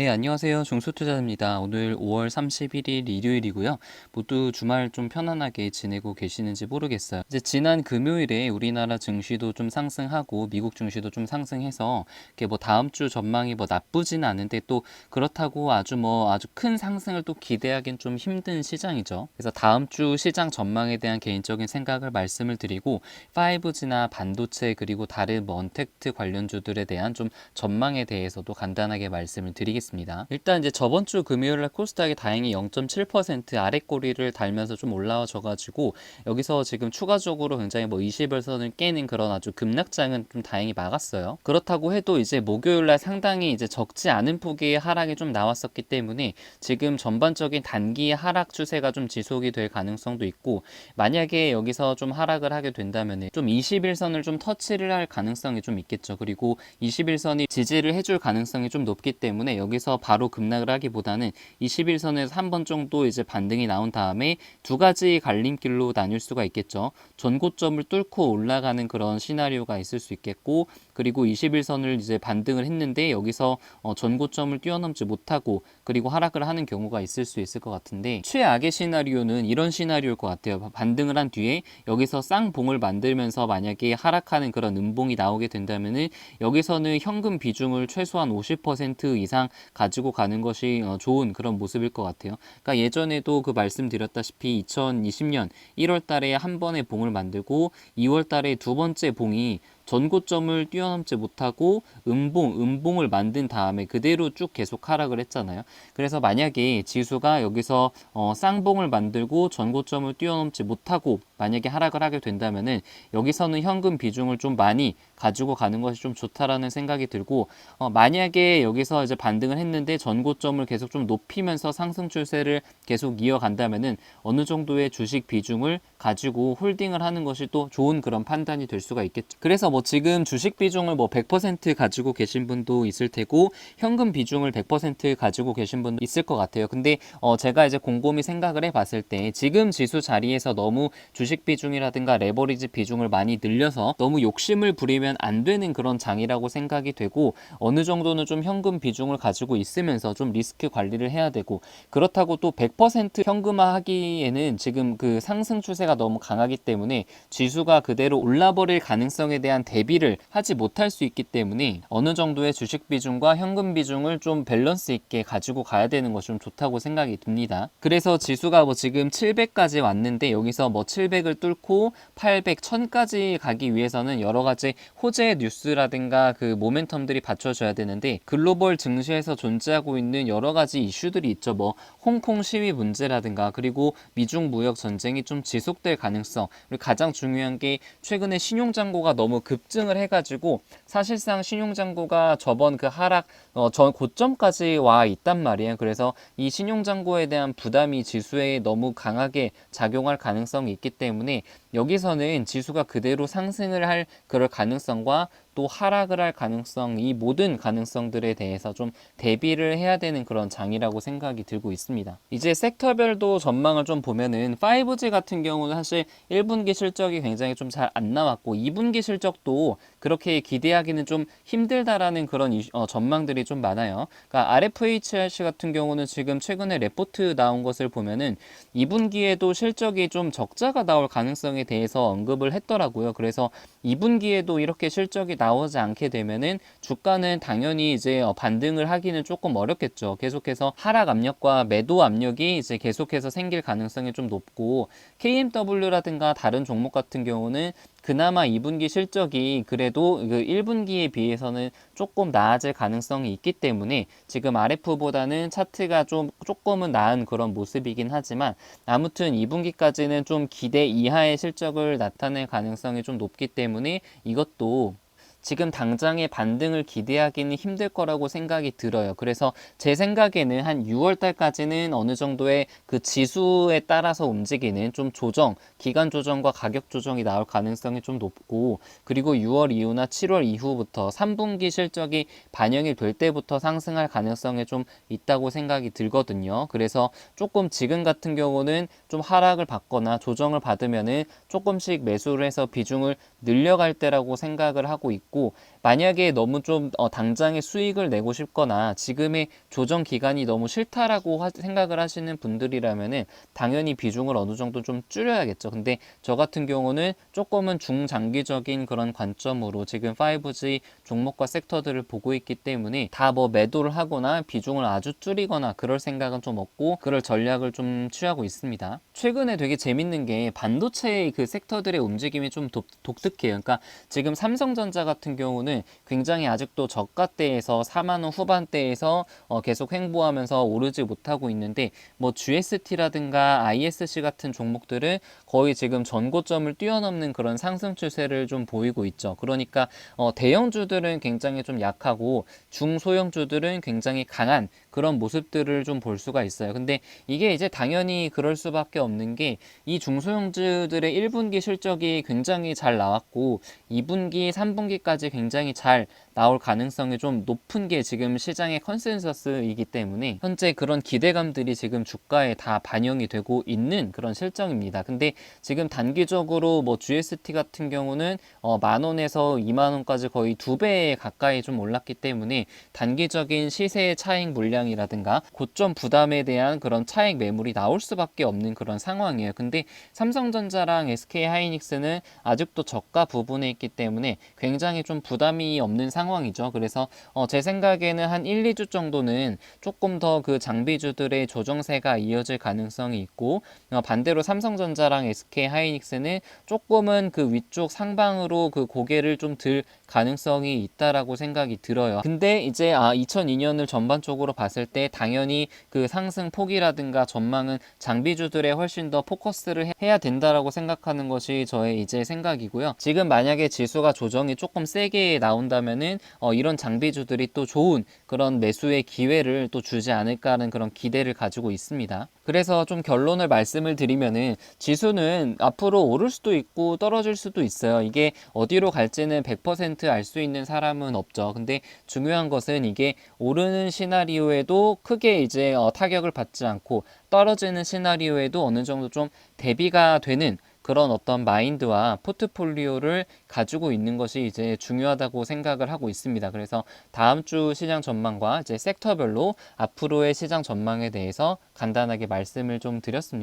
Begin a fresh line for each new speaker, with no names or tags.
네, 안녕하세요. 중소투자입니다. 오늘 5월 31일 일요일이고요. 모두 주말 좀 편안하게 지내고 계시는지 모르겠어요. 이제 지난 금요일에 우리나라 증시도 좀 상승하고 미국 증시도 좀 상승해서 이게 뭐 다음 주 전망이 뭐 나쁘지는 않은데 또 그렇다고 아주 뭐 아주 큰 상승을 또 기대하기는 좀 힘든 시장이죠. 그래서 다음 주 시장 전망에 대한 개인적인 생각을 말씀을 드리고 5G나 반도체 그리고 다른 뭐 언택트 관련주들에 대한 좀 전망에 대해서도 간단하게 말씀을 드리겠습니다. 일단 이제 저번 주 금요일 날 코스닥이 다행히 0.7% 아래 꼬리를 달면서 좀 올라와져 가지고 여기서 지금 추가적으로 굉장히 뭐 20일선을 깨는 그런 아주 급락장은 좀 다행히 막았어요. 그렇다고 해도 이제 목요일 날 상당히 이제 적지 않은 폭의 하락이 좀 나왔었기 때문에 지금 전반적인 단기 하락 추세가 좀 지속이 될 가능성도 있고 만약에 여기서 좀 하락을 하게 된다면 좀 21선을 좀 터치를 할 가능성이 좀 있겠죠. 그리고 21선이 지지를 해줄 가능성이 좀 높기 때문에 여기 서 바로 급락을 하기보다는 21선에서 한 번 정도 이제 반등이 나온 다음에 두 가지 갈림길로 나뉠 수가 있겠죠. 전고점을 뚫고 올라가는 그런 시나리오가 있을 수 있겠고 그리고 21선을 이제 반등을 했는데 여기서 어, 전고점을 뛰어넘지 못하고 그리고 하락을 하는 경우가 있을 수 있을 것 같은데 최악의 시나리오는 이런 시나리오일 것 같아요. 반등을 한 뒤에 여기서 쌍봉을 만들면서 만약에 하락하는 그런 음봉이 나오게 된다면은 여기서는 현금 비중을 최소한 50% 이상 가지고 가는 것이 어, 좋은 그런 모습일 것 같아요. 그러니까 예전에도 그 말씀드렸다시피 2020년 1월 달에 한 번의 봉을 만들고 2월 달에 두 번째 봉이 전고점을 뛰어넘지 못하고 음봉, 음봉을 만든 다음에 그대로 쭉 계속 하락을 했잖아요. 그래서 만약에 지수가 여기서 어, 쌍봉을 만들고 전고점을 뛰어넘지 못하고 만약에 하락을 하게 된다면은 여기서는 현금 비중을 좀 많이 가지고 가는 것이 좀 좋다라는 생각이 들고 어, 만약에 여기서 이제 반등을 했는데 전고점을 계속 좀 높이면서 상승 추세를 계속 이어간다면은 어느 정도의 주식 비중을 가지고 홀딩을 하는 것이 또 좋은 그런 판단이 될 수가 있겠죠. 그래서 뭐 지금 주식 비중을 뭐 100% 가지고 계신 분도 있을 테고 현금 비중을 100% 가지고 계신 분도 있을 것 같아요. 근데 어 제가 이제 곰곰이 생각을 해봤을 때 지금 지수 자리에서 너무 주식 비중이라든가 레버리지 비중을 많이 늘려서 너무 욕심을 부리면 안 되는 그런 장이라고 생각이 되고 어느 정도는 좀 현금 비중을 가지고 있으면서 좀 리스크 관리를 해야 되고 그렇다고 또 100% 현금화하기에는 지금 그 상승 추세가 너무 강하기 때문에 지수가 그대로 올라버릴 가능성에 대한 대비를 하지 못할 수 있기 때문에 어느 정도의 주식 비중과 현금 비중을 좀 밸런스 있게 가지고 가야 되는 것이 좀 좋다고 생각이 듭니다. 그래서 지수가 뭐 지금 700까지 왔는데 여기서 뭐 700을 뚫고 800, 1000까지 가기 위해서는 여러 가지 호재 뉴스라든가 그 모멘텀들이 받쳐줘야 되는데 글로벌 증시에서 존재하고 있는 여러 가지 이슈들이 있죠. 뭐 홍콩 시위 문제라든가 그리고 미중 무역 전쟁이 좀 지속될 가능성 그리고 가장 중요한 게 최근에 신용 잔고가 너무 급증을 해가지고 사실상 신용 잔고가 저번 그 하락 어, 전 고점까지 와 있단 말이에요. 그래서 이 신용 잔고에 대한 부담이 지수에 너무 강하게 작용할 가능성이 있기 때문에 여기서는 지수가 그대로 상승을 할 그럴 가능성과 또 하락을 할 가능성 이 모든 가능성들에 대해서 좀 대비를 해야 되는 그런 장이라고 생각이 들고 있습니다. 이제 섹터별도 전망을 좀 보면은 5G 같은 경우는 사실 1분기 실적이 굉장히 좀 잘 안 나왔고 2분기 실적도 그렇게 기대하기는 좀 힘들다라는 그런 이슈, 어, 전망들이 좀 많아요. 그러니까 RFHRC 같은 경우는 지금 최근에 레포트 나온 것을 보면은 2분기에도 실적이 좀 적자가 나올 가능성에 대해서 언급을 했더라고요. 그래서 2분기에도 이렇게 실적이 나오지 않게 되면은 주가는 당연히 이제 어, 반등을 하기는 조금 어렵겠죠. 계속해서 하락 압력과 매도 압력이 이제 계속해서 생길 가능성이 좀 높고 KMW라든가 다른 종목 같은 경우는 그나마 2분기 실적이 그래도 그 1분기에 비해서는 조금 나아질 가능성이 있기 때문에 지금 RF보다는 차트가 좀 조금은 나은 그런 모습이긴 하지만 아무튼 2분기까지는 좀 기대 이하의 실적을 나타낼 가능성이 좀 높기 때문에 이것도 지금 당장의 반등을 기대하기는 힘들 거라고 생각이 들어요. 그래서 제 생각에는 한 6월 달까지는 어느 정도의 그 지수에 따라서 움직이는 좀 조정, 기간 조정과 가격 조정이 나올 가능성이 좀 높고 그리고 6월 이후나 7월 이후부터 3분기 실적이 반영이 될 때부터 상승할 가능성이 좀 있다고 생각이 들거든요. 그래서 조금 지금 같은 경우는 좀 하락을 받거나 조정을 받으면은 조금씩 매수를 해서 비중을 늘려갈 때라고 생각을 하고 있고 있고 만약에 너무 좀 어, 당장의 수익을 내고 싶거나 지금의 조정 기간이 너무 싫다라고 하- 생각을 하시는 분들이라면은 당연히 비중을 어느 정도 좀 줄여야겠죠. 근데 저 같은 경우는 조금은 중장기적인 그런 관점으로 지금 5G 종목과 섹터들을 보고 있기 때문에 다 뭐 매도를 하거나 비중을 아주 줄이거나 그럴 생각은 좀 없고 그럴 전략을 좀 취하고 있습니다. 최근에 되게 재밌는 게 반도체의 그 섹터들의 움직임이 좀 독, 독특해요. 그러니까 지금 삼성전자 같은 경우는 굉장히 아직도 저가대에서 4만 원 후반대에서 어, 계속 횡보하면서 오르지 못하고 있는데 뭐 GST라든가 ISC 같은 종목들은 거의 지금 전고점을 뛰어넘는 그런 상승 추세를 좀 보이고 있죠. 그러니까 어, 대형주들은 굉장히 좀 약하고 중소형주들은 굉장히 강한 그런 모습들을 좀 볼 수가 있어요. 근데 이게 이제 당연히 그럴 수밖에 없는 게 이 중소형주들의 1분기 실적이 굉장히 잘 나왔고 2분기, 3분기까지 굉장히 잘 나올 가능성이 좀 높은 게 지금 시장의 컨센서스이기 때문에 현재 그런 기대감들이 지금 주가에 다 반영이 되고 있는 그런 실정입니다. 근데 지금 단기적으로 뭐 GST 같은 경우는 어, 만 원에서 2만 원까지 거의 두 배 가까이 좀 올랐기 때문에 단기적인 시세 차익 물량이라든가 고점 부담에 대한 그런 차익 매물이 나올 수밖에 없는 그런 상황이에요. 근데 삼성전자랑 SK 하이닉스는 아직도 저가 부분에 있기 때문에 굉장히 좀 부담이 없는 상황이죠. 그래서 어, 제 생각에는 한 1, 2주 정도는 조금 더 그 장비주들의 조정세가 이어질 가능성이 있고 어, 반대로 삼성전자랑 SK 하이닉스는 조금은 그 위쪽 상방으로 그 고개를 좀 들 가능성이 있다라고 생각이 들어요. 근데 이제 아 2002년을 전반적으로 봤을 때 당연히 그 상승 폭이라든가 전망은 장비주들에 훨씬 더 포커스를 해- 해야 된다라고 생각하는 것이 저의 이제 생각이고요. 지금 만약에 지수가 조정이 조금 세게 나온다면은 어, 이런 장비주들이 또 좋은 그런 매수의 기회를 또 주지 않을까 하는 그런 기대를 가지고 있습니다. 그래서 좀 결론을 말씀을 드리면은 지수는 앞으로 오를 수도 있고 떨어질 수도 있어요. 이게 어디로 갈지는 100%알 수 있는 사람은 없죠. 근데 중요한 것은 이게 오르는 시나리오에도 크게 이제 어, 타격을 받지 않고 떨어지는 시나리오에도 어느 정도 좀 대비가 되는 그런 어떤 마인드와 포트폴리오를 가지고 있는 것이 이제 중요하다고 생각을 하고 있습니다. 그래서 다음 주 시장 전망과 이제 섹터별로 앞으로의 시장 전망에 대해서 간단하게 말씀을 좀 드렸습니다.